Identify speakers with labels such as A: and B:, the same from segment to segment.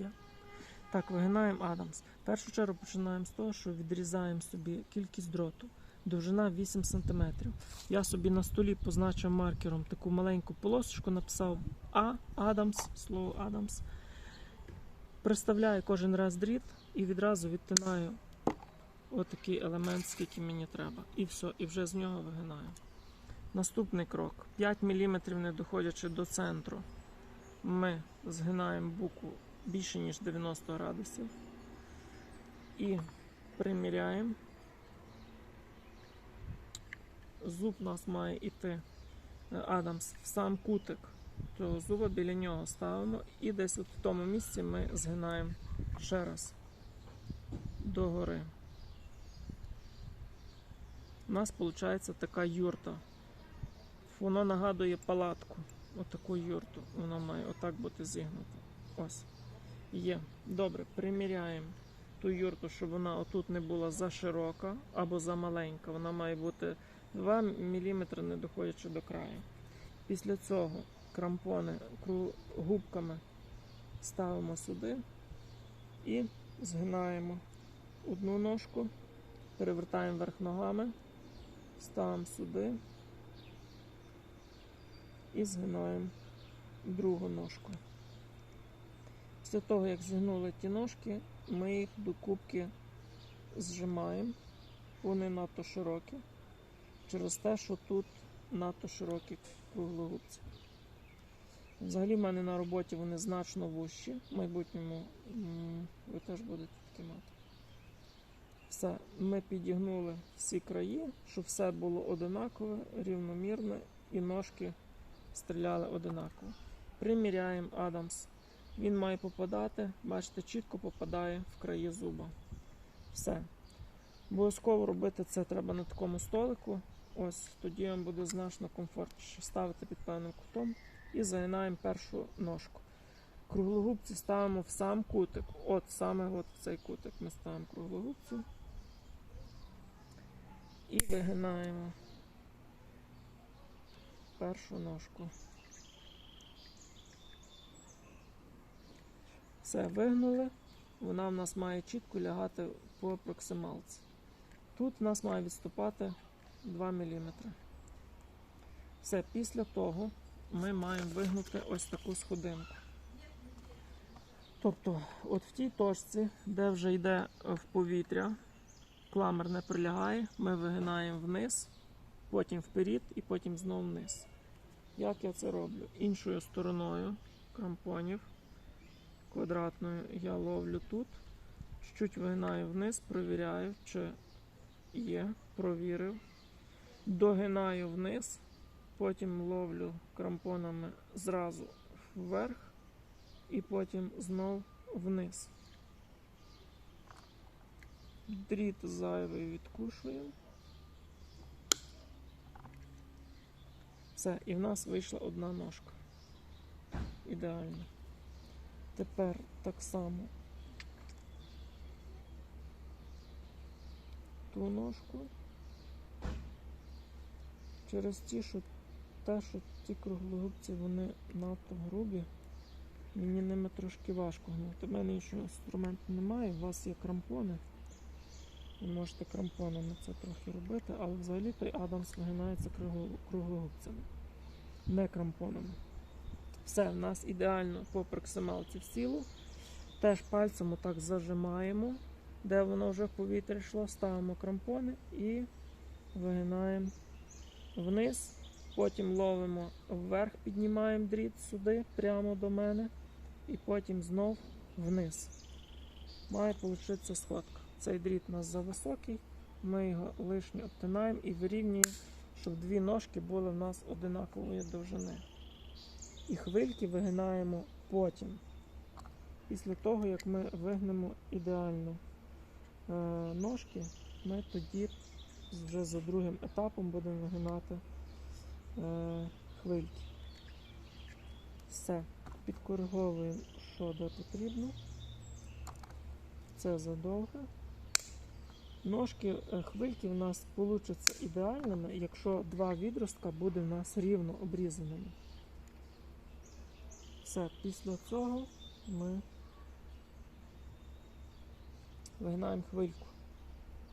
A: Є. Так, вигинаємо Адамс. В першу чергу починаємо з того, що відрізаємо собі кількість дроту. Довжина 8 см. Я собі на столі позначив маркером таку маленьку полосочку, написав А, Адамс, слово Адамс. Приставляю кожен раз дріт і відразу відтинаю отакий елемент, скільки мені треба. І все, і вже з нього вигинаю. Наступний крок. 5 мм не доходячи до центру. Ми згинаємо букву більше, ніж 90 градусів. І приміряємо. Зуб у нас має йти е, Адамс в сам кутик цього зуба, біля нього ставимо і десь от в тому місці ми згинаємо ще раз догори. У нас виходить така юрта. Воно нагадує палатку. Отаку юрту. Вона має отак бути зігнута. Ось. Є. Добре, приміряємо ту юрту, щоб вона отут не була за широка або за маленька. Вона має бути 2 мм не доходячи до краю. Після цього крампони губками ставимо сюди і згинаємо одну ножку, перевертаємо вверх ногами, ставимо сюди і згинаємо другу ножку. Після того, як зігнули ті ножки, ми їх до кубки зжимаємо. Вони надто широкі. Через те, що тут надто широкі круглогубці. Взагалі в мене на роботі вони значно вущі. В майбутньому ви теж будете такі мати. Все, ми підігнули всі краї, щоб все було одинакове, рівномірне і ножки стріляли одинаково. Приміряємо Адамс. Він має попадати, бачите, чітко попадає в краї зуба. Все. Обов'язково робити це треба на такому столику. Ось тоді вам буде значно комфортніше ставити під певним кутом і загинаємо першу ножку. Круглогубці ставимо в сам кутик. От саме от в цей кутик ми ставимо круглогубці. І вигинаємо першу ножку. Все, вигнули. Вона в нас має чітко лягати по проксималці. Тут в нас має відступати 2 мм. Все, після того ми маємо вигнути ось таку сходинку. Тобто, от в тій точці, де вже йде в повітря, кламер не прилягає, ми вигинаємо вниз, потім вперед і потім знову вниз. Як я це роблю? Іншою стороною крампонів квадратною я ловлю тут, чуть-чуть вигинаю вниз, провіряю, чи є, провірив. Догинаю вниз, потім ловлю крампонами зразу вверх і потім знов вниз. Дріт зайвий відкушуємо. Все, і в нас вийшла одна ножка. Ідеально. Тепер так само ту ножку. Через ті, що те, що ті круглогубці вони надто грубі, мені ними трошки важко гнути. У мене іншого інструменту немає, у вас є крампони. Ви можете крампонами це трохи робити, але взагалі той Адамс вигинається круглогубцями, не крампонами. Все, в нас ідеально по проксималці всіло. Теж пальцем отак зажимаємо, де воно вже в повітря йшло, ставимо крампони і вигинаємо вниз. Потім ловимо вверх, піднімаємо дріт сюди, прямо до мене, і потім знов вниз. Має получитися сходка. Цей дріт у нас зависокий, ми його лишньо обтинаємо і вирівнюємо, щоб дві ножки були в нас одинакової довжини. І хвильки вигинаємо потім. Після того, як ми вигнемо ідеально е, ножки, ми тоді вже за другим етапом будемо вигинати е, хвильки. Все, підкориговуємо, що де потрібно. Це задовго. Ножки е, хвильки в нас получаться ідеальними, якщо два відростка буде в нас рівно обрізаними. Все, після цього ми вигинаємо хвильку.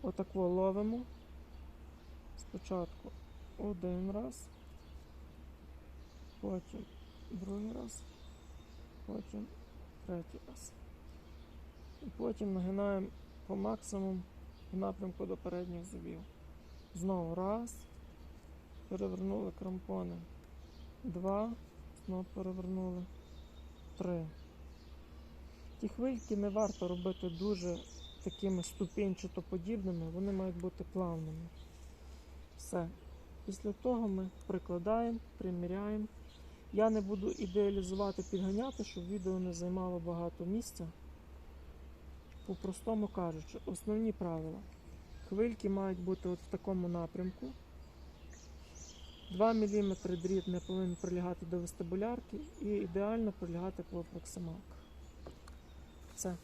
A: Отако ловимо. Спочатку один раз, потім другий раз, потім третій раз. І потім нагинаємо по максимуму в напрямку до передніх зубів. Знову раз. Перевернули крампони. Два. Знову перевернули. Три. Ті хвильки не варто робити дуже такими ступінчато подібними, вони мають бути плавними. Все. Після того ми прикладаємо, приміряємо. Я не буду ідеалізувати, підганяти, щоб відео не займало багато місця. По-простому кажучи, основні правила. Хвильки мають бути от в такому напрямку. 2 мм дріт не повинен прилягати до вестибулярки і ідеально прилягати по проксималках. Все.